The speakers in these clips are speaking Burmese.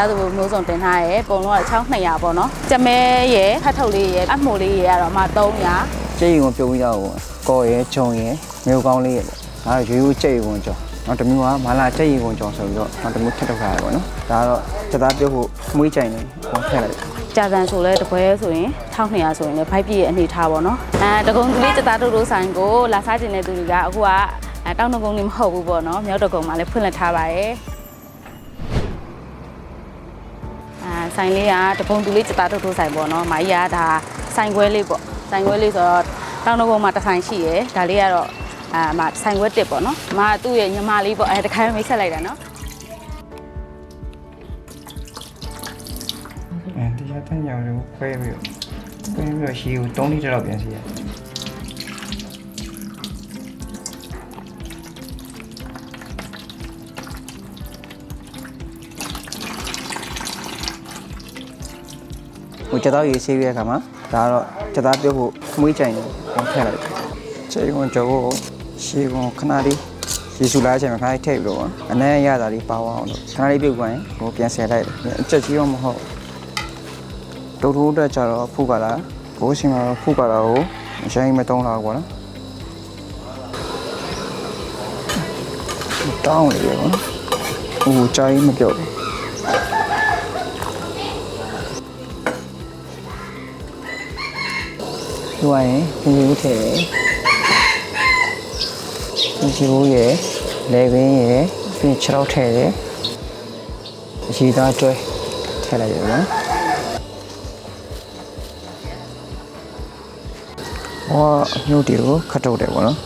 သားသူမျိုးစုံတင်ထားရဲပုံလုံးက6200ပေါ့နော်ကြက်မဲရယ်ဖတ်ထုတ်လေးရယ်အမှုလေးရယ်ကတော့အမ300ကျိတ်ရင်ကိုပြုံးပြီးတော့ကော်ရဲဂျုံရဲမျိုးကောင်းလေးရဲပေါ့ဒါတော့ရိုးရိုးကျိတ်ရင်ကိုကြော်နောက်တစ်မျိုးကမလာကျိတ်ရင်ကိုကြော်ဆိုပြီးတော့နောက်တစ်မျိုးထပ်ထုတ်ထားတယ်ပေါ့နော်ဒါကတော့စက်သားပြုတ်ဖို့မွေးကြိုင်နေဟောထည့်လိုက်ကြာတန်ဆိုလဲတပွဲဆိုရင်1200ဆိုရင်လည်းဖိုက်ပြည့်ရဲ့အနေထားပေါ့နော်အဲတကုံသူလေးစတာတို့တို့ဆိုင်ကိုလာစားကျင်တဲ့သူတွေကအခုကအဲတောင်းတကုံနေမဟုတ်ဘူးပေါ့နော်မြောက်တကုံမှာလည်းဖွင့်လှစ်ထားပါတယ် ဆိုင်လေးကတကုံသူလေးစတာတို့တို့ဆိုင်ပေါ့နော်မာကြီးကဒါဆိုင်ခွဲလေးပေါ့ဆိုင်ခွဲလေးဆိုတော့တောင်းတကုံမှာတစ်ဆိုင်ရှိရယ်ဒါလေးကတော့အာမဆိုင်ခွဲတစ်ပေါ့နော်အမကသူ့ရဲ့ညီမလေးပေါ့အဲတခါမိတ်ဆက်လိုက်တာနော်အဲဒီရတဲ့ညောင်လေးကိုခွဲပြီးတော့ခွဲပြီးတော့ရှီကို3လီတာလောက်ပြန်စီရတယ် ဟိုကြက်သားရေးဆေးပြီးတဲ့အခါမှာဒါကတော့ကြက်သားပြုတ်ဖို့မွေးကြိုင်နေပြန်ထည့်လိုက်ချိန်ကုန်ကြောကိုရှီကုန်ခဏလေးရေဆူလာချိန်မှာခဏလေးထည့်ပြီးတော့အနည်းရတာလေးပါဝအောင်လို့ခဏလေးပြုတ်သွားရင်ဟိုပြန်ဆယ်လိုက်တယ်အချက်ကြီးတော့မဟုတ်ဒုတ်ထိုးတက်ကြတော့ဖုကလာဘိုးရှင်ကတော့ဖုကလာကိုအရင်မတုံးလာဘူးကွာနော်တောင်းလေကွာဟိုကြာကြီးမပြော့ဘူး ဒီဝိုင်းရင်ပြင်ကြီးထည့်တယ်ပြင်ကြီးဘူးရယ်လေပင်ရယ်ပြင်ခြေထောက်ထည့်တယ်အရှိသားတွဲထည့်လိုက်ရနော်ဟောအမျိုးတီကိုခတ်ထုတ်တယ်ပေါ့နော်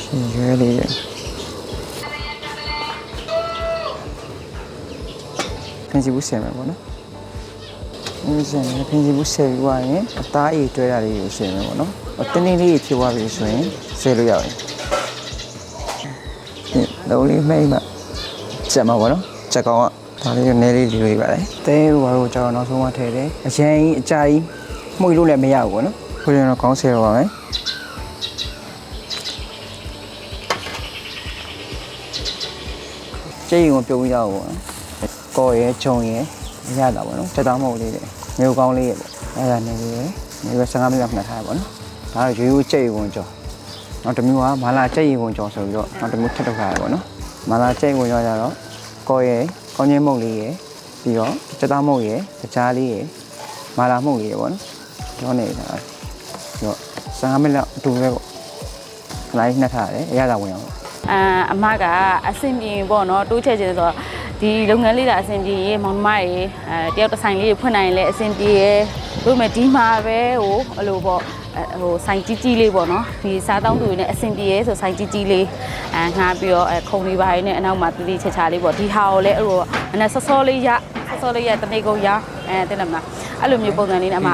ရှင်ရွဲလေးရယ်ပြင်ကြီးဘူးဆယ်မယ်ပေါ့နော် အင်းစင်လည်းပြင်စီဘူးဆယ်ပြီးသွားရင်အသားအေးတွဲတာလေးကိုဆယ်မယ်ပေါ့နော်။တင်းတင်းလေးဖြစ်သွားပြီဆိုရင်ဆယ်လို့ရပါတယ်။ဒီလုံးလေးမိမ့်မှချက်မှာပေါ့နော်။ချက်ကောင်ကဒါလေးကိုနည်းလေးဒီလိုပါလေ။တဲတို့ဘာလို့ကျွန်တော်နောက်ဆုံးမှထည့်တယ်။အရင်အကြာကြီးမှုတ်လို့လည်းမရဘူးပေါ့နော်။ခုကျတော့ကောင်းဆယ်တော့ပါမယ်။ကျိရင်ကိုပြုံးပြီးတော့ပေါ့နော်။ကော်ရဲဂျုံရဲ ရတာပေါ့နော်။ချက်သားမဟုတ်လေးတယ်။မျိုးကောင်းလေးရပေါ့။အဲ့ဒါနေလေးရယ်။နေရ15မိနစ်ခဏထားရပေါ့နော်။ဒါတော့ရိုးရိုးကျိရင်ကိုကြော်။နောက်တစ်မျိုးကမလာကျိရင်ကိုကြော်ဆိုပြီးတော့နောက်တစ်မျိုးထပ်ထုတ်ထားရပေါ့နော်။မလာကျိရင်ကိုကြော်ကြတော့ကော်ရဲကောင်းချင်းမုတ်လေးရယ်ပြီးတော့ချက်သားမုတ်ရယ်တကြားလေးရယ်မလာမုတ်လေးရယ်ပေါ့နော်။ကြောနေတာ။ပြီးတော့15မိနစ်လောက်အတူပဲပေါ့။ခဏလေးနှက်ထားရတယ်။အရသာဝင်အောင်အာအမကအဆင်ပြေပေါ့နော်တိုးချဲ့ခြင်းဆိုတော့ ဒီလုပ်ငန်းလေးကအဆင်ပြေရေမောင်နှမရေအဲတယောက်တစ်ဆိုင်လေးဖွင့်နိုင်ရင်လည်းအဆင်ပြေရေတို့မဲ့ဒီမှာပဲဟိုအဲ့လိုပေါ့အဲဟိုဆိုင်ကြီးကြီးလေးပေါ့နော်ဒီစားတောင်းသူတွေနဲ့အဆင်ပြေရဲဆိုဆိုင်ကြီးကြီးလေးအဲငှားပြီးတော့အဲခုံလေးပါးနဲ့အနောက်မှာတတိချာချာလေးပေါ့ဒီဟာကိုလည်းအဲ့လိုအနက်စောစောလေးရစောစောလေးရတနေကုန်ရအဲတဲ့လားမလားအဲ့လိုမျိုးပုံစံလေးနဲ့အမ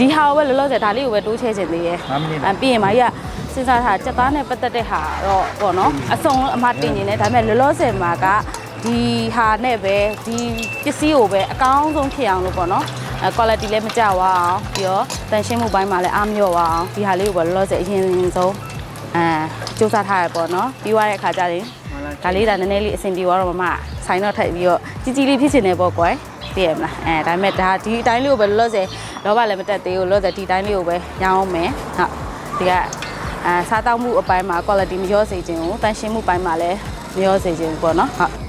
ဒီဟာကိုပဲလောလောဆယ်ဒါလေးကိုပဲတိုးချဲ့ခြင်းသေးရဲ့5မိနစ်အဲပြီးရင်မကြီးကစဉ်းစားထားစက်သားနဲ့ပတ်သက်တဲ့ဟာတော့ပေါ့နော်အစုံအမတင်နေတယ်ဒါပေမဲ့လောလောဆယ်မှာက ဒီဟာနဲ့ပဲဒီပစ္စည်းကိုပဲအကောင်းဆုံးဖြစ်အောင်လို့ပေါ့နော်အဲ quality လည်းမကျသွားအောင်ပြီးတော့တန်ရှင်းမှုပိုင်းမှာလည်းအားမလျော့သွားအောင်ဒီဟာလေးကိုပဲလောလောဆယ်အရင်ဆုံးအဲစူးစမ်းထားရပေါ့နော်ပြီးသွားတဲ့အခါကျရင်ဒါလေးဒါနည်းနည်းလေးအဆင်ပြေသွားတော့မမဆိုင်တော့ထပ်ပြီးတော့ကြီးကြီးလေးဖြစ်ချင်တယ်ပေါ့ကွယ်သိရမလားအဲဒါပေမဲ့ဒါဒီအတိုင်းလေးကိုပဲလောလောဆယ်လောဘလည်းမတက်သေးဘူးလောလောဆယ်ဒီတိုင်းလေးကိုပဲရောင်းအောင်မယ်ဟုတ်ဒီကအဲစားတောက်မှုအပိုင်းမှာ quality မရောစေခြင်းကိုတန်ရှင်းမှုပိုင်းမှာလည်းမရောစေခြင်းပေါ့နော်ဟုတ်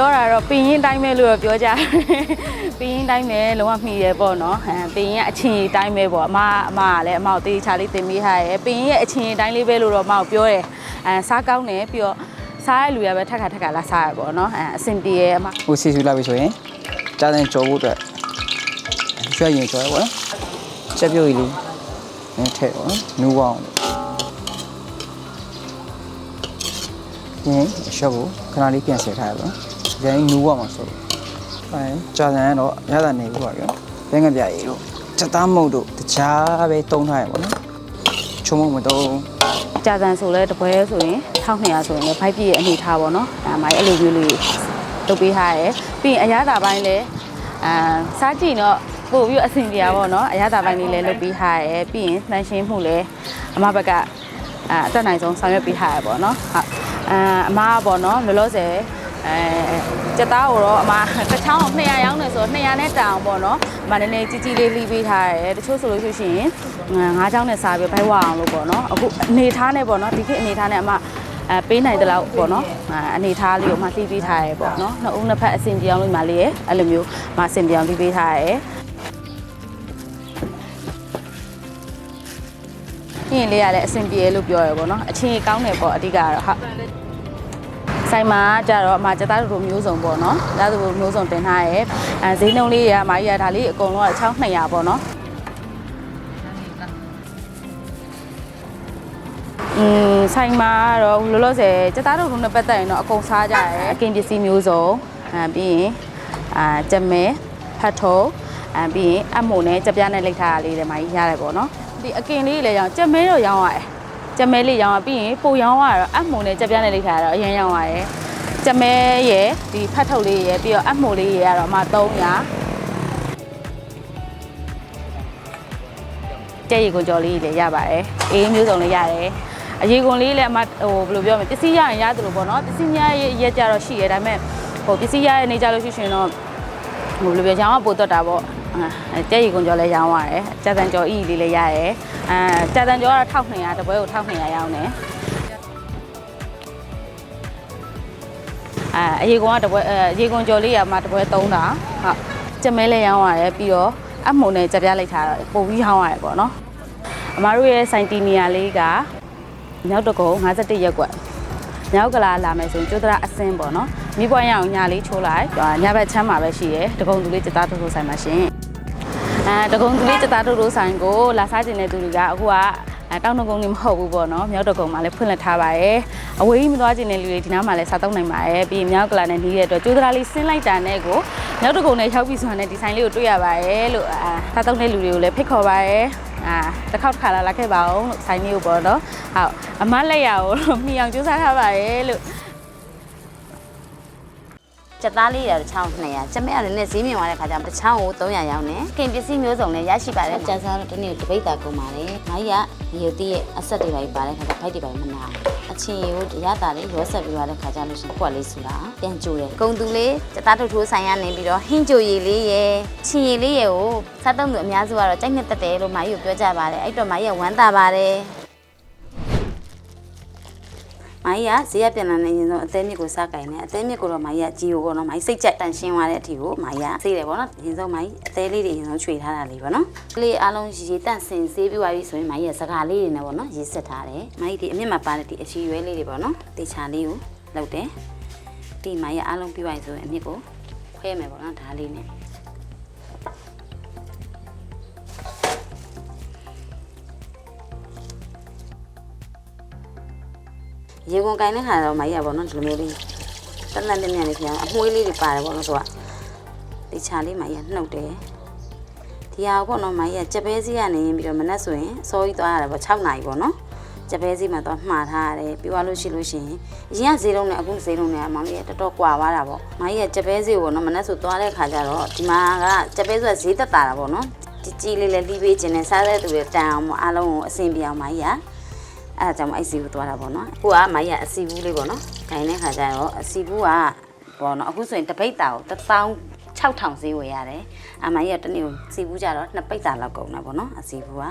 ပြောတာတော့ပင်ရင်တိုင်းပဲလို့တော့ပြောကြတယ်ပင်ရင်တိုင်းပဲလုံးဝမှီရပေါ့နော်အဲပင်ရင်အချင်းကြီးတိုင်းပဲပေါ့အမအမကလည်းအမကိုတေးချာလေးတင်ပေးထားရဲပင်ရင်ရဲ့အချင်းကြီးတိုင်းလေးပဲလို့တော့အမကိုပြောတယ်အဲစားကောင်းတယ်ပြီးတော့စားရလူရပဲထက်ခါထက်ခါလာစားရပေါ့နော်အဲအဆင်ပြေရဲ့အမဟိုစီဆူလာပြီဆိုရင်ကြားတဲ့ကြော်ဖို့အတွက်ရွှေရင်ကြော်ရပါတော့ချက်ပြုတ်ကြီးလေးနည်းထည့်ပါတော့နူးအောင်ဒီရှော့ကိုခဏလေးပြန်ဆယ်ထားရပါတော့။ ဒါရင်နူးအောင်မှာဆိုတော့အဲကြားတဲ့တော့ရတာနေဘူးပါကြော။ဘဲငပြရေတို့ချက်သားမုတ်တို့တခြားပဲတုံးထားရပါတော့။ချုံမုတ်မတုံးကြာတန်ဆိုလဲတပွဲဆိုရင်1200ဆိုရင်လည်းဖိုက်ပြည့်ရဲ့အနေထားပေါ့နော်အဲမိုင်းအဲ့လိုမျိုးလေးလုပ်ပေးထားရဲပြီးရင်အရသာပိုင်းလည်းအာစားကြည့်တော့ပို့ပြီးအဆင်ပြေပါပေါ့နော်အရသာပိုင်းလေးလည်းလုပ်ပေးထားရဲပြီးရင်နှမ်းရှင်းမှုလည်းအမဘက်ကအအတက်နိုင်ဆုံးဆောင်ရွက်ပေးထားရဲပေါ့နော်ဟုတ်အာအမားပေါ့နော်လောလောဆယ် အဲစက်သားကိုတော့အမားတစ်ချောင်း200ရောင်းနေဆိုတော့200နဲ့တန်အောင်ပေါ့နော်အမနည်းနည်းကြီးကြီးလေးလီးပေးထားရတယ်တချို့ဆိုလို့ရှိရင်ငါးချောင်းနဲ့စားပြီးဘိုက်ဝအောင်လို့ပေါ့နော်အခုအနေထားနဲ့ပေါ့နော်ဒီခေတ်အနေထားနဲ့အမအဲပေးနိုင်တဲ့လောက်ပေါ့နော်အဲအနေထားလေးကိုမှလှီးပေးထားရဲပေါ့နော်နှစ်ဦးနှစ်ဖက်အဆင်ပြေအောင်လို့ညီမလေးရအဲ့လိုမျိုးမအဆင်ပြေအောင်လှီးပေးထားရဲညင်လေးကလည်းအဆင်ပြေလို့ပြောရပေါ့နော်အချင်းကောင်းတယ်ပေါ့အဓိကကတော့ဟုတ် ဆိုင်မှာကြတော့အမစက်သားတို့မျိုးစုံပေါ့နော်ဒါတို့မျိုးစုံတင်ထားရဲအဲဈေးနှုန်းလေးရအမကြီးရဒါလေးအကုန်လုံးက6200ပေါ့နော်อืมဆိုင်မှာတော့လောလောဆယ်စက်သားတို့နဲ့ပတ်သက်ရင်တော့အကုန်စားကြရဲအကင်ပစ္စည်းမျိုးစုံအဲပြီးရင်အာကြက်မဲဖတ်ထုံးအဲပြီးရင်အမုံနဲ့ကြက်ပြားနဲ့လိတ်ထားတာလေးတွေမှာကြီးရတယ်ပေါ့နော်ဒီအကင်လေးလည်းရောင်းကြက်မဲတော့ရောင်းရတယ် ကြက်မဲလေးရောင်းရပြီးရင်ပိုရောင်းရတော့အမှုနဲ့ကြက်ပြားနဲ့လိတ်ထားရတော့အရင်ရောင်းရတယ်ကြက်မဲရယ်ဒီဖတ်ထုတ်လေးရယ်ပြီးတော့အမှုလေးရယ်ကတော့အမ300ကြက်ရီကွန်ကြော်လေးလည်းရပါတယ်အေးမျိုးစုံလေးရတယ်အရေကွန်လေးလည်းအမဟိုဘယ်လိုပြောမလဲပစ္စည်းရရင်ရတယ်လို့ပေါ့နော်ပစ္စည်းများရဲ့ရက်ကြတော့ရှိရဒါပေမဲ့ဟိုပစ္စည်းရရဲ့နေကြလို့ရှိရှင်တော့ဟိုဘယ်လိုပြောရောင်းကပိုတော့တာပေါ့အဲ ကြက်ရီကွန်ကြော်လည်းရောင်းရတယ်ကြက်တန်ကြော်အီလေးလည်းရတယ်အဲကြက်တန်ကြော်ကတော့1200တပွဲကို1200ရောင်းတယ်အဲအရေကွန်ကတပွဲအဲအရေကွန်ကြော်လေးရမှာတပွဲ3တာဟုတ်ကြက်မဲလဲရောင်းရတယ်ပြီးတော့အမှုန်နဲ့ကြက်ပြားလိုက်ထားတော့ပို့ပြီးဟောင်းရတယ်ပေါ့နော်အမတို့ရဲ့စိုင်တီနီယာလေးကမြောက်တကုံ51ရက်ကွက်မြောက်ကလာလာမယ်ဆိုရင်ကျိုးဒရာအစင်းပေါ့နော်မိပွားရအောင်ညာလေးချိုးလိုက်ညဘက်ချမ်းမှာပဲရှိရယ်တကုံသူလေးစက်သားထိုးထိုးဆိုင်မှာရှင် အဲတကုံသူလေးစက်သားထိုးထိုးဆိုင်ကိုလာစားကျင်တဲ့သူတွေကအခုကအဲတောင်းတကုံနေမဟုတ်ဘူးပေါ့နော်မြောက်တကုံမှာလည်းဖွင့်လှစ်ထားပါရယ်အဝေးကြီးမသွားကျင်တဲ့လူတွေဒီနားမှာလည်းစားသုံးနိုင်ပါရယ်ပြီးရင်မြောက်ကလာနဲ့နှီးတဲ့အတွက်ကျိုးဒရာလေးဆင်းလိုက်တာနဲ့ကိုမြောက်တကုံနဲ့ရောက်ပြီဆိုတာနဲ့ဒီဆိုင်လေးကိုတွေ့ရပါရယ်လို့အာစားသုံးတဲ့လူတွေကိုလည်းဖိတ်ခေါ်ပါရယ်အာတစ်ခေါက်တစ်ခါလာလာခဲ့ပါအောင်လို့ဆိုင်လေးကိုပေါ့နော်ဟုတ်အမလက်ရကိုတော့မြင်အောင်ကြိုးစားထားပါရယ်လို့ စက်သားလေးရတော့1200ကျမဲရတယ်နဲ့ဈေးမြင်သွားတဲ့ခါကျတော့တစ်ချောင်းကို300ရောင်းတယ်ကင်ပစ္စည်းမျိုးစုံလည်းရရှိပါတယ်ကျန်စားတော့ဒီနေ့တပိတ်တာကုန်ပါတယ်။မိုင်းကရေတီးရဲ့အဆက်တွေပါပါတယ်ခါကျဖိုက်တွေပါမနာအချင်းကိုရတာလေးရောဆက်ပြီးသွားတဲ့ခါကျလို့ရှိရင်ခွက်လေးဆိုတာပြန်ကြိုတယ်။ကုံသူလေးစက်သားထုတ်ထိုးဆိုင်ရနေပြီးတော့ဟင်းကြိုရည်လေးရဲ့ချင်းရည်လေးရဲ့ကိုစားသုံးသူအများစုကတော့ကြိုက်နှစ်တက်တယ်လို့မိုင်းကိုပြောကြပါတယ်။အဲ့တော့မိုင်းကဝမ်းသာပါတယ်။ မိုင်းကဈေးရပြန်လာနေရင်တော့အသေးမြစ်ကိုစားကြိုင်နေအသေးမြစ်ကိုတော့မိုင်းကကြီးကိုပေါ့နော်မိုင်းစိတ်ကြက်တန်ရှင်းသွားတဲ့အထိကိုမိုင်းကစေးတယ်ပေါ့နော်ရင်ဆုံးမိုင်းအသေးလေးတွေရင်ဆုံးခြွေထားတာလေးပေါ့နော်ကလေးအားလုံးရေတန့်စင်စေးပြီးသွားပြီဆိုရင်မိုင်းရဲ့စကားလေးတွေနဲ့ပေါ့နော်ရေးဆက်ထားတယ်မိုင်းဒီအမြင့်မှာပါတဲ့ဒီအချီရွဲလေးတွေပေါ့နော်တေချာလေးကိုလုပ်တယ်ဒီမိုင်းရဲ့အားလုံးပြီးသွားပြီဆိုရင်အမြင့်ကိုခွဲမယ်ပေါ့နော်ဒါလေးနဲ့ ရေကုန်ကင်တဲ့ခါတော့မိုင်းရပေါ့နော်ဒီလိုမျိုးလေးတန်တန်တန်တန်လေးပြန်အမွှေးလေးတွေပါတယ်ပေါ့နော်သူကတေချာလေးမိုင်းရနှုတ်တယ်ဒီဟာပေါ့နော်မိုင်းရကြက်ပဲစီးကနေရင်ပြီးတော့မနက်ဆိုရင်စောကြီးသွားရတယ်ပေါ့6နာရီပေါ့နော်ကြက်ပဲစီးမှာသွားမှားထားရတယ်ပြီးသွားလို့ရှိလို့ရှိရင်အရင်ကဈေးလုံးနဲ့အခုဈေးလုံးနဲ့အမောင်လေးတော်တော်ကွာသွားတာပေါ့မိုင်းရကြက်ပဲစီးကိုပေါ့နော်မနက်ဆိုသွားတဲ့ခါကျတော့ဒီမှာကကြက်ပဲဆိုဈေးသက်တာတာပေါ့နော်ဒီကြီးလေးလေးလီးပေးခြင်းနဲ့စားတဲ့သူတွေတန်အောင်ပေါ့အားလုံးကိုအဆင်ပြေအောင်မိုင်းရ အဲ့ဒါကြောင့်အဲ့စီကိုသွားတာပေါ့နော်အခုကမိုင်းရအစီဘူးလေးပေါ့နော်ခိုင်းတဲ့ခါကျတော့အစီဘူးကပေါ့နော်အခုဆိုရင်တပိတ်တာကို1000 6000ဈေးဝယ်ရတယ်။အမကြီးကတနေ့ကိုစီဘူးကြတော့နှစ်ပိတ်တာလောက်ကုန်တာပေါ့နော်။အစီဘူးက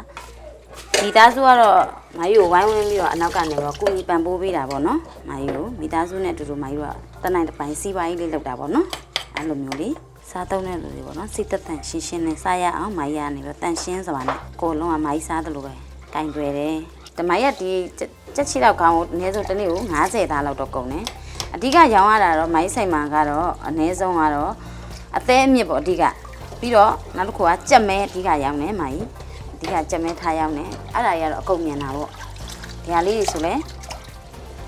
မိသားစုကတော့မကြီးကိုဝိုင်းဝန်းပြီးတော့အနောက်ကနေတော့ကုညီပံပိုးပေးတာပေါ့နော်။မကြီးကိုမိသားစုနဲ့အတူတူမကြီးကတနိုင်တစ်ပိုင်းစီးပွားရေးလေးလုပ်တာပေါ့နော်။အဲ့လိုမျိုးလေးစားသုံးတဲ့လူတွေပေါ့နော်စိတ်သက်တန်ရှင်းရှင်းနဲ့စားရအောင်မကြီးကနေတော့တန်ရှင်းစွာနဲ့ကိုယ်လုံးကမကြီးစားတယ်လို့ပဲကင်တွယ်တယ်။ တမရက်ဒီကြက်ချီတော့ခေါင်းကိုအနည်းဆုံးတစ်နေ့ကို90သားလောက်တော့ကုန်တယ်။အဓိကရောင်းရတာတော့မိုင်းဆိုင်မှာကတော့အနည်းဆုံးကတော့အသေးအမြစ်ပေါ့အဓိကပြီးတော့နောက်တစ်ခုကကြက်မဲအဓိကရောင်းနေမှာကြီးအဓိကကြက်မဲထားရောင်းနေအဲ့ဒါကြီးကတော့အကုန်မြင်တာပေါ့ဒီဟာလေးတွေဆိုလဲ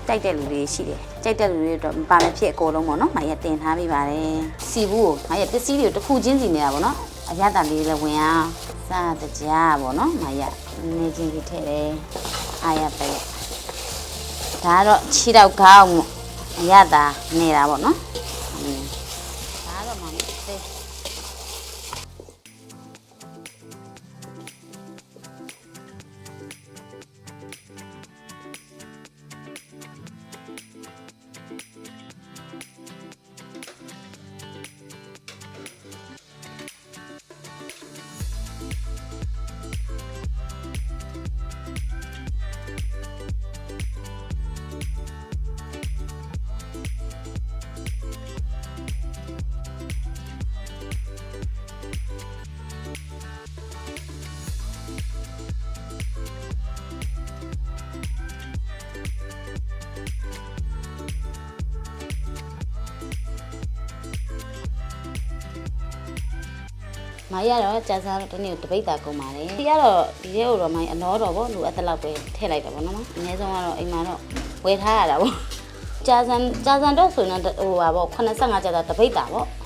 ကြိုက်တဲ့လူတွေရှိတယ်ကြိုက်တဲ့လူတွေတော့မပါမဖြစ်အကုန်လုံးပေါ့နော်မိုင်ရတင်ထားပေးပါတယ်စီဘူးကိုမိုင်ရပစ္စည်းတွေကိုတစ်ခုချင်းစီနေတာပေါ့နော် အရသာလေးလည်းဝင်အောင်စားတကြားပေါ့နော်မိုင်ရနေချင်းကြီးထည့်တယ်အားရပဲဒါကတော့ခြေတော့ခေါင်းအရသာနေတာပေါ့နော် မိုင်းရတော့ကြာစားတော့တနေ့တပိတ်တာကုန်ပါတယ်ဒီကတော့ဒီထဲကိုတော့မိုင်းအလောတော့ဗောလူအသက်လောက်ပဲထည့်လိုက်တာဗောနော်အနည်းဆုံးကတော့အိမ်မှာတော့ဝယ်ထားရတာဗောကြာစံကြာစံတော့ဆိုရင်တော့ဟိုပါဗော85ကြာတာတပိတ်တာဗော။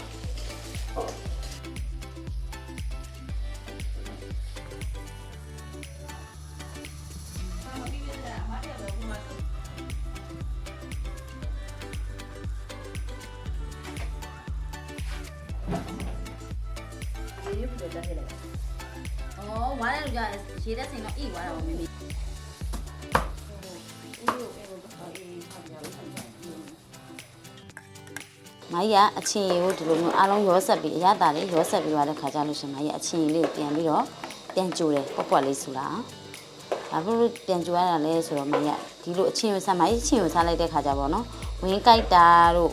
မမေ။မကြီးကအချင်းရီကိုဒီလိုမျိုးအားလုံးရောဆက်ပြီးအရသာလေးရောဆက်ပြီးသွားတဲ့ခါကျလို့ရှင်မကြီးအချင်းရီလေးကိုပြန်ပြီးတော့ပြန်ကြိုတယ်ပွက်ပွက်လေးဆိုတာ။ဘာဖြစ်လို့ပြန်ကြိုရတာလဲဆိုတော့မကြီးကဒီလိုအချင်းကိုဆက်မကြီးအချင်းကိုစားလိုက်တဲ့ခါကျပေါ့နော်။ဝင်းကြိုက်တာတို့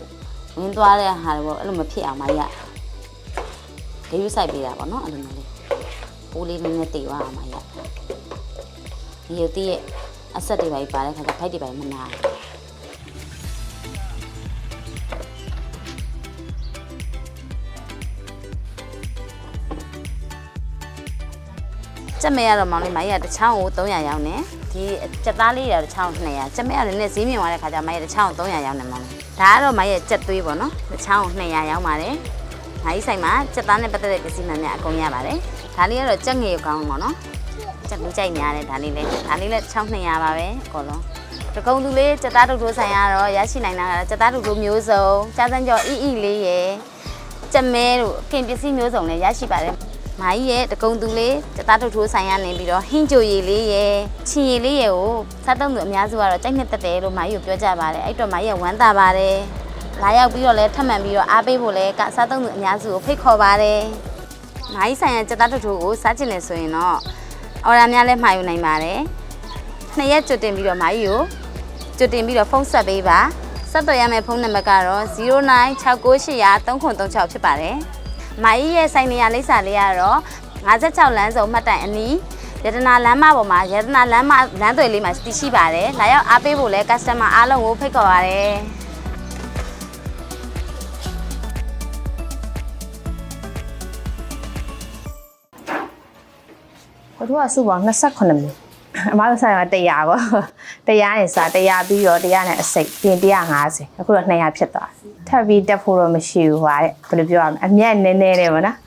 ဝင်းသွားတဲ့ဟာတွေပေါ့အဲ့လိုမဖြစ်အောင်မကြီးကဒေးယူဆိုင်ပေးတာပေါ့နော်အဲ့လိုမျိုးလေး။ပိုးလေးနည်းနည်းတေသွားအောင်ပါရ ဒီရုပ်တည်းရဲ့အဆက်တွေပါပါတဲ့ခါကျဖိုက်တွေပါမနာကျက်မဲရတော့မောင်လေးမကြီးကတစ်ချောင်းကို300ရောင်းနေဒီကြက်သားလေးရတော့တစ်ချောင်း200ကျက်မဲရတယ်နဲ့ဈေးမြင့်သွားတဲ့ခါကျမကြီးတစ်ချောင်း300ရောင်းနေမောင်လေးဒါကတော့မကြီးကြက်သွေးပေါ့နော်တစ်ချောင်း200ရောင်းပါတယ်။ဟာကြီးဆိုင်မှာစက်သားနဲ့ပတ်သက်တဲ့ပစ္စည်းမှန်များအကုန်ရပါတယ်။ဒါလေးကတော့ကြက်ငယ်ကောင်းပါတော့။ကြက် လူကြိုက်များတယ်ဒါလေးလည်းဒါလေးလည်း6200ပါပဲအကုန်လုံး။တကုံသူလေးစက်သားတုတ်ထိုးဆိုင်ကတော့ရရှိနိုင်တာကစက်သားတုတ်ထိုးမျိုးစုံ၊ကြားစမ်းကြော်အီအီလေးရယ်ကြက်မဲတို့အပြင်ပစ္စည်းမျိုးစုံလည်းရရှိပါတယ်။မာကြီးရဲ့တကုံသူလေးစက်သားတုတ်ထိုးဆိုင်ရနေပြီးတော့ဟင်းကြိုရည်လေးရယ်ချင်ရည်လေးရယ်ကိုစားသုံးသူအများစုကတော့ကြိုက်နှစ်သက်တယ်လို့မာကြီးကိုပြောကြပါတယ်။အဲ့တော့မာကြီးကဝမ်းသာပါတယ်။လာရောက်ပြီးတော့လဲထပ်မံပြီးတော့အားပေးဖို့လဲကစားသုံးသူအများစုကိုဖိတ်ခေါ်ပါတယ်။နိုင်ဆိုင်ရာစက်သားတို့ကိုစားချင်တယ်ဆိုရင်တော့ အော်ဒါများလဲမှာယူနိုင်ပါတယ်။နှစ်ရက်ကြိုတင်ပြီးတော့မာကြီးကိုကြိုတင်ပြီးတော့ဖုန်းဆက်ပေးပါ။ဆက်သွယ်ရမယ့်ဖုန်းနံပါတ်ကတော့09698336ဖြစ်ပါတယ်။မာကြီးရဲ့ဆိုင်နေရာလိပ်စာလေးကတော့56လမ်းစုံမှတ်တိုင်အနီးရတနာလမ်းမပေါ်မှာရတနာလမ်းမလမ်းသွယ်လေးမှာတည်ရှိပါတယ်။လာရောက်အားပေးဖို့လဲ customer အားလုံးကိုဖိတ်ခေါ်ပါရစေ။ ဘသူကစုပေါင်း28မိနစ်အမားတို့ဆိုင်က100ပေါ့100နဲ့စား100ပြီးတော့100နဲ့အစိတ်ပြင်150အခုတော့200ဖြစ်သွားထပ်ပြီးတက်ဖို့တော့မရှိဘူးဟာတဲ့ဘယ်လိုပြောရမလဲအမြတ်နည်းနည်းတယ်ဗောနော်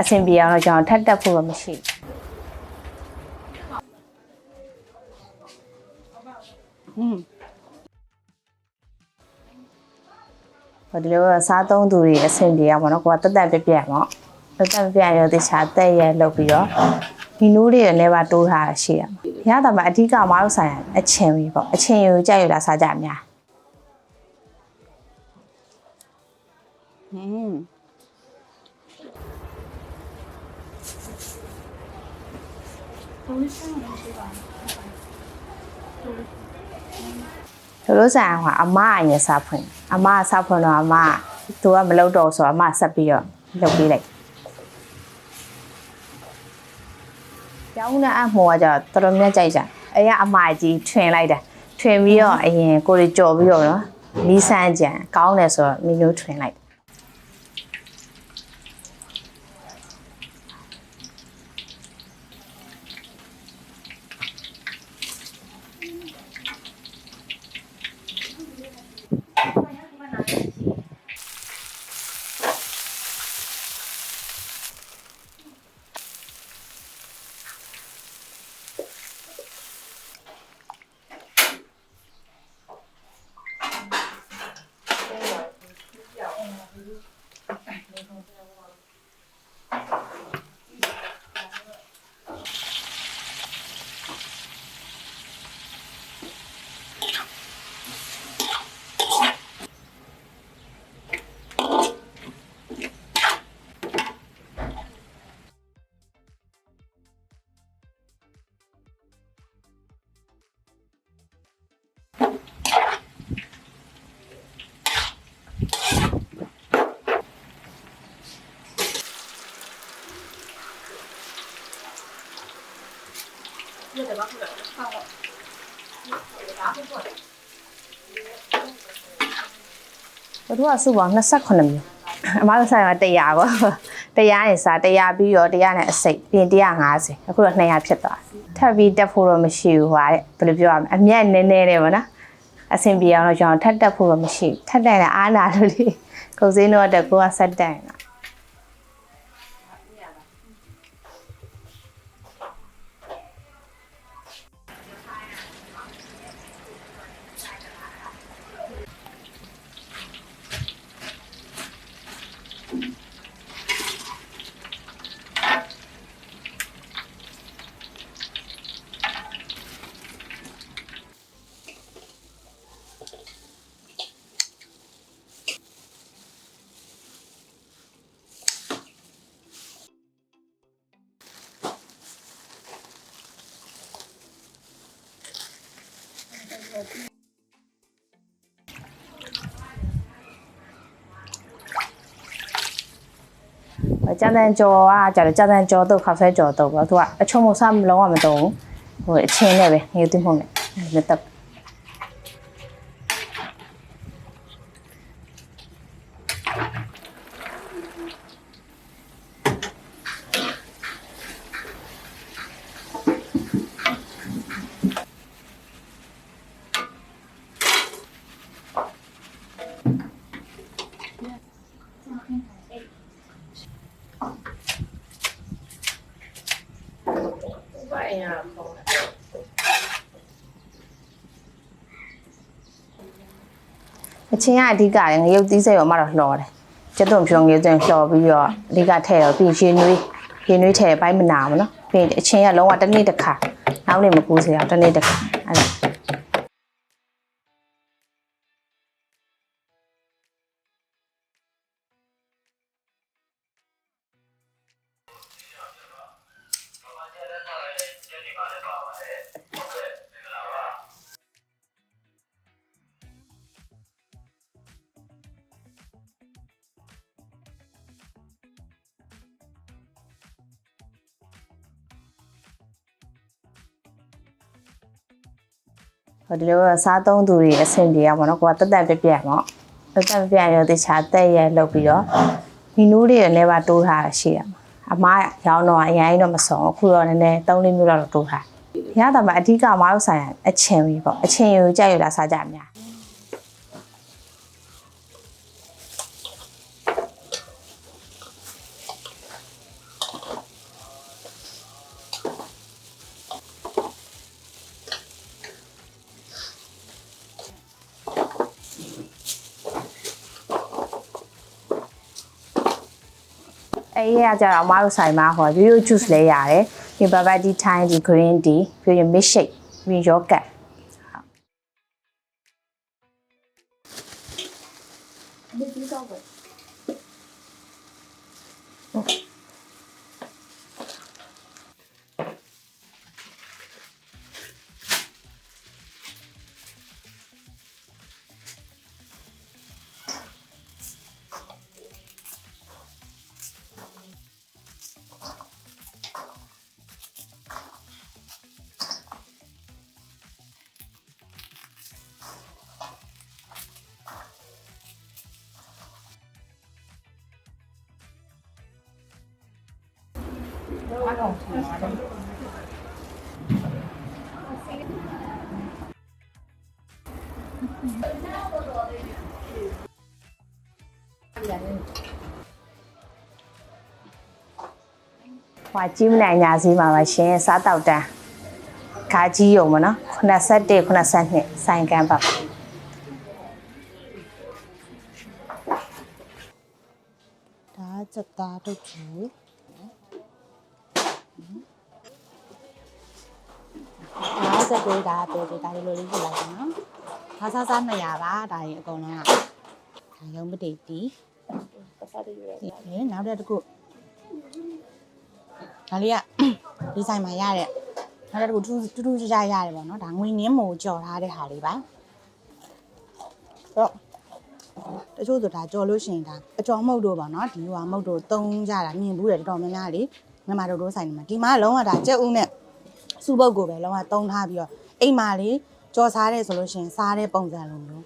အဆင်ပြေအောင်တော့ကျွန်တော်ထပ်တက်ဖို့တော့မရှိဘူးဟိုဒီလိုစားသုံးသူတွေအဆင်ပြေအောင်ဗောနော်ကိုကတက်တက်ပြက်ပြက်ပေါ့တက်တက်ပြက်ပြက်ရောတခြားတက်ရဲလုပ်ပြီးတော့ ဒီနိုးတွေလည်းပါတိုးထားတာရှိရမှာရတာမှာအဓိကမအားဆိုင်ရအချင်းကြီးပေါ့အချင်းကိုကြိုက်ရတာစားကြများဟင်းတို့လို့ဆိုင်ကအမအရင်စားဖွင့်အမစားဖွင့်တော့အမသူကမလုပ်တော့ဆိုတော့အမဆက်ပြီးတော့လုပ်ပေးလိုက် ကျောင်းနဲ့အမောကကြတော့တော်တော်များကြိုက်ကြအဲကအမကြီးထွင်လိုက်တာထွင်ပြီးတော့အရင်ကိုရီကြော်ပြီးတော့နော်မီးစမ်းကြံကောင်းတယ်ဆိုတော့မီးမျိုးထွင်လိုက် ဘသူကစုပေါင်း28မိနစ်အမားတို့ဆိုင်က100ပေါ့တရားနဲ့စားတရားပြီးတော့တရားနဲ့အစိတ်ပြင်150အခုတော့200ဖြစ်သွားတယ်ထပ်ပြီးတက်ဖို့တော့မရှိဘူးဟာတဲ့ဘယ်လိုပြောရမလဲအမျက်နည်းနည်းတယ်ဗောနော်အဆင်ပြေအောင်တော့ကျွန်တော်ထပ်တက်ဖို့တော့မရှိဘူးထပ်တက်ရင်အားနာလို့လေကိုယ်စင်းတော့တက်ကိုကဆက်တက်ရင်တော့ ကျန်တဲ့ကြော်ကကြတယ်ကျန်တဲ့ကြော်တော့ခါဆဲကြော်တော့ပေါ့သူကအချုံမစားမလုံးဝမတုံးဘူးဟိုအချင်းနဲ့ပဲငေးသွင်းမှုနဲ့လက်တက်အ ချင်းကအဓိကလည်းငရုတ်သီးစိတ်ရောမှတော့လှော်တယ်ကျက်သွန်ဖြုံငရုတ်သွင်းလှော်ပြီးတော့အဓိကထည့်တော့ပြီးရင်နွေးရင်နွေးထည့်ပိုင်းမနာဘူးနော်ပြီးရင်အချင်းကလုံးဝတစ်နေ့တစ်ခါနောက်နေ့မကူစေအောင်တစ်နေ့တစ်ခါ ဟိုဒီလိုစားသုံးသူတွေအဆင်ပြေအောင်ပေါ့နော်ကိုကတက်တက်ပြက်ပြက်ပေါ့တက်တက်ပြက်ပြက်ရောတခြားတက်ရဲလုပ်ပြီးတော့မီနူးတွေလည်းပါတိုးထားတာရှိရမှာအမားရောင်းတော့အရင်တော့မစုံအခုတော့နည်းနည်း၃လေးမျိုးတော့တိုးထားရတာမှအဓိကအမားတို့ဆိုင်ရအချင်းကြီးပေါ့အချင်းကိုကြိုက်ရတာစားကြအများ အဲ့ဒီကကြတော့အမားတို့ဆိုင်မှာဟောရိုးရိုး juice လဲရတယ်ဒီ bubble tea time ဒီ green tea ပြီးရင် milkshake ပြီး ရင် yogurt ဟွာကြီးမနိုင်ညာစီမှာပါရှင်စားတောက်တန်းခါကြီးယုံမနော်81 82ဆိုင်ကန်းပါဒါကစက်သားတုတ်ချူ ဒါကစက်တွေးဒါပဲတွေဒါလိုလေးပြလိုက်ပါနော်ဒါစားစား200ပါဒါရင်အကုန်လုံးကဒါရုံးပတိတီဒီနောက်တစ်ခုဒါလေးကဒီဆိုင်မှာရတဲ့နောက်တစ်ခုတူတူတူကြကြရတယ်ပေါ့နော်ဒါငွေငင်းမို့ကြော်ထားတဲ့ဟာလေးပါတော့တချို့ဆိုဒါကြော်လို့ရှိရင်ဒါအကြော်မုတ်တို့ပါနော်ဒီဟိုမုတ်တို့သုံးကြတာမြင်ဘူးတယ်တော်တော်များများလေမြန်မာတို့တို့ဆိုင်နေမှာဒီမှာလုံးဝဒါကြက်ဥနဲ့ စူပုတ်ကိုပဲလုံးဝသုံးထားပြီးတော့အိမ်မှာလေကြော်စားတယ်ဆိုလို့ရှိရင်စားတဲ့ပုံစံလိုမျိုး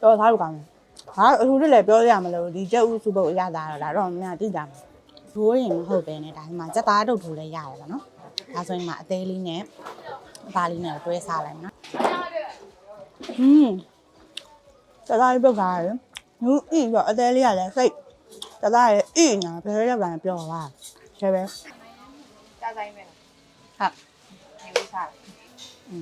ကြော်စားလို့ကောင်းတယ်ဟာအခုတည်းလည်းပြောရမလို့ဒီကြက်ဥစုပုတ်အရသာတော့ဒါတော့များတိတာဘိုးရင်မဟုတ်ပဲနဲ့ဒါဒီမှာစက်သားတုတ်ထိုးလည်းရတယ်ပေါ့နော်ဒါဆိုရင်မှအသေးလေးနဲ့အသားလေးနဲ့တွဲစားလိုက်နော်ဟင်းစက်သားပြုတ်ကားရယ်နူးအိပြီးတော့အသေးလေးကလည်းစိတ်စက်သားရယ်အိညာဘယ်လိုရောက်လာပြောပါကျဲပဲကြာဆိုင်မယ်ဟုတ်နေဝေးစား အ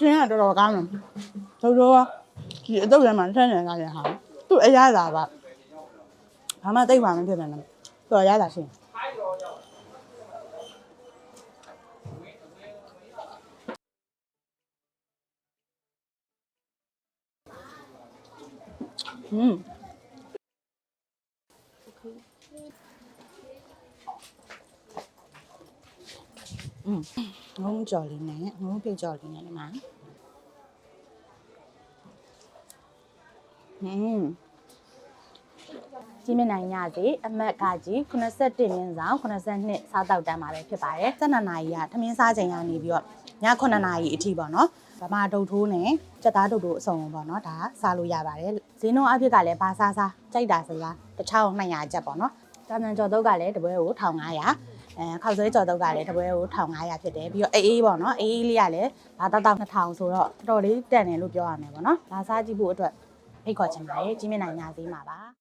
ချင်းကတော်တော်ကောင်းတယ်တော်တော်ဒီအတုပ်ထဲမှာထည့်နေတာလည်းဟာသူ့ အရသာပါဘာမှသိပ်ပါမဖြစ်နိုင်ဘူးတော်ရတာရှင်อืมอืมငုံကြော်လေးနဲ့ငုံပိတ်ကြော်လေးနဲ့ဒီမှာอืม ကြီးမြင့်နိုင်ညစီအမတ်ကကြီး81မြင်းဆောင်82စားတောက်တန်းမှာပဲဖြစ်ပါတယ်7နာရီကထမင်းစားချိန်ကနေပြီးတော့ည9နာရီအထိပေါ့နော်ဗမာဒုတ်ထိုးနဲ့စက်သားဒုတ်တို့အစုံပေါ့နော်ဒါစားလို့ရပါတယ်ဈေးနှုန်းအဖြစ်ကလည်းဘာစားစားကြိုက်တာစလား1200ကျပ်ပေါ့နော်တာမန်ကြော်တုတ်ကလည်းတပွဲကို1500အဲခောက်ဆွဲကြော်တုတ်ကလည်းတစ်ပွဲကို1500ဖြစ်တယ်ပြီးတော့အေးအေးပေါ့နော်အေးအေးလေးကလည်းဘာတောက်တောက်2000ဆိုတော့တော်တော်လေးတန်တယ်လို့ပြောရမယ်ပေါ့နော်ဒါစားကြည့်ဖို့အတွက်ဖိတ်ခေါ်ချင်ပါတယ်ကြီးမြင့်နိုင်ညဈေးမှာပါ